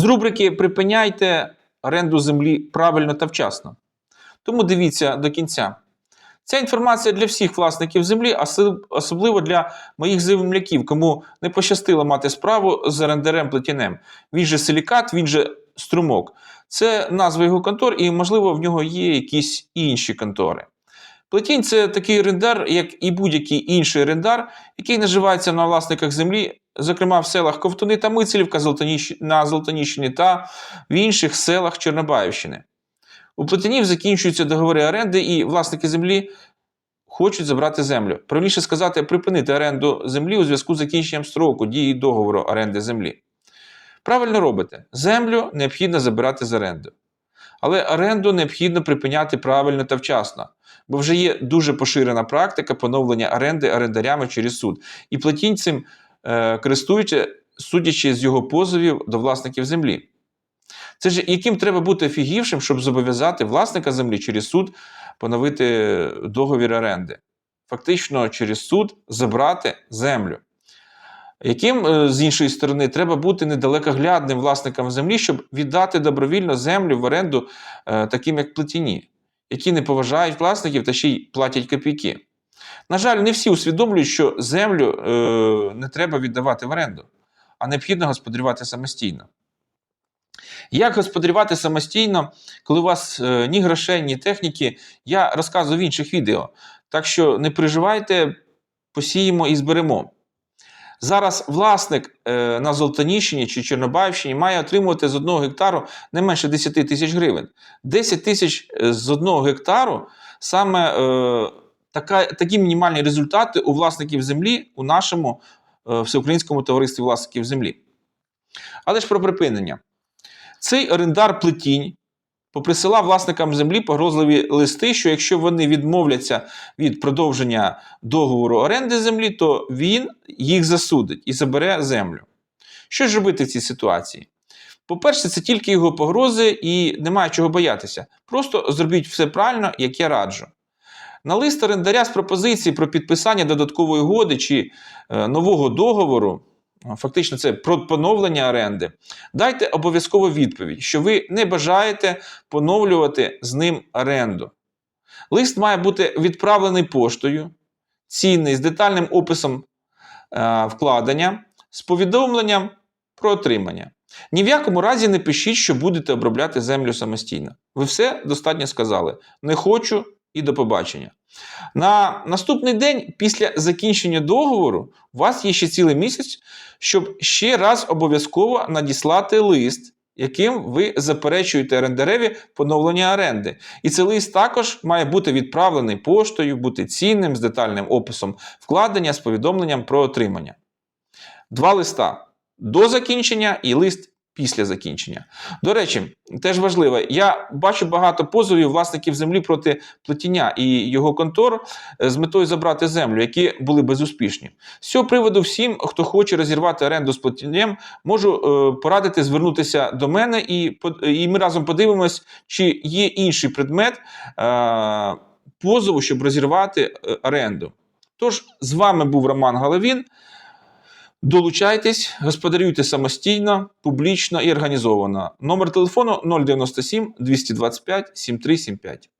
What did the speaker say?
З рубрики Припиняйте оренду землі правильно та вчасно. Тому дивіться до кінця. Ця інформація для всіх власників землі, особливо для моїх земляків, кому не пощастило мати справу з орендарем плетінем. Він же силікат, він же струмок. Це назва його контор, і, можливо, в нього є якісь інші контори. Плетінь це такий орендар, як і будь-який інший орендар, який наживається на власниках землі, зокрема в селах Ковтуни та Мицелівка на Золотоніщині та в інших селах Чорнобаївщини. У плетенів закінчуються договори оренди, і власники землі хочуть забрати землю. Правильніше сказати, припинити оренду землі у зв'язку з закінченням строку дії договору оренди землі. Правильно робите, землю необхідно забирати з оренди. Але оренду необхідно припиняти правильно та вчасно, бо вже є дуже поширена практика поновлення оренди орендарями через суд. І платінь цим е, користуються, судячи з його позовів до власників землі. Це ж яким треба бути офігівшим, щоб зобов'язати власника землі через суд поновити договір оренди. Фактично, через суд забрати землю. Яким, е, з іншої сторони, треба бути недалекоглядним власникам землі, щоб віддати добровільно землю в оренду е, таким, як плетіні, які не поважають власників та ще й платять копійки. На жаль, не всі усвідомлюють, що землю е, не треба віддавати в оренду, а необхідно господарювати самостійно. Як господарювати самостійно, коли у вас ні грошей, ні техніки, я розказую в інших відео. Так що не переживайте, посіємо і зберемо. Зараз власник е, на Золотоніщині чи Чорнобаївщині має отримувати з одного гектару не менше 10 тисяч гривень. 10 тисяч е, з одного гектару саме е, така, такі мінімальні результати у власників землі у нашому всеукраїнському товаристві власників землі. Але ж про припинення. Цей орендар плетінь поприсилав власникам землі погрозливі листи, що якщо вони відмовляться від продовження договору оренди землі, то він їх засудить і забере землю. Що ж робити в цій ситуації? По-перше, це тільки його погрози і немає чого боятися. Просто зробіть все правильно, як я раджу. На лист орендаря з пропозиції про підписання додаткової угоди чи е, нового договору, фактично це про поновлення оренди, дайте обов'язково відповідь, що ви не бажаєте поновлювати з ним оренду. Лист має бути відправлений поштою, цінний з детальним описом е, вкладення, з повідомленням про отримання. Ні в якому разі не пишіть, що будете обробляти землю самостійно. Ви все достатньо сказали. Не хочу і до побачення. На наступний день після закінчення договору у вас є ще цілий місяць, щоб ще раз обов'язково надіслати лист, яким ви заперечуєте орендареві поновлення оренди. І цей лист також має бути відправлений поштою, бути цінним з детальним описом вкладення з повідомленням про отримання. Два листа до закінчення і лист після закінчення. До речі, теж важливо, я бачу багато позовів власників землі проти плетіння і його контор е, з метою забрати землю, які були безуспішні. З цього приводу всім, хто хоче розірвати оренду з плетінням, можу е, порадити звернутися до мене, і, і ми разом подивимось, чи є інший предмет е, позову, щоб розірвати оренду. Тож, з вами був Роман Головін. Долучайтесь, господарюйте самостійно, публічно і організовано. Номер телефону 097 225 7375.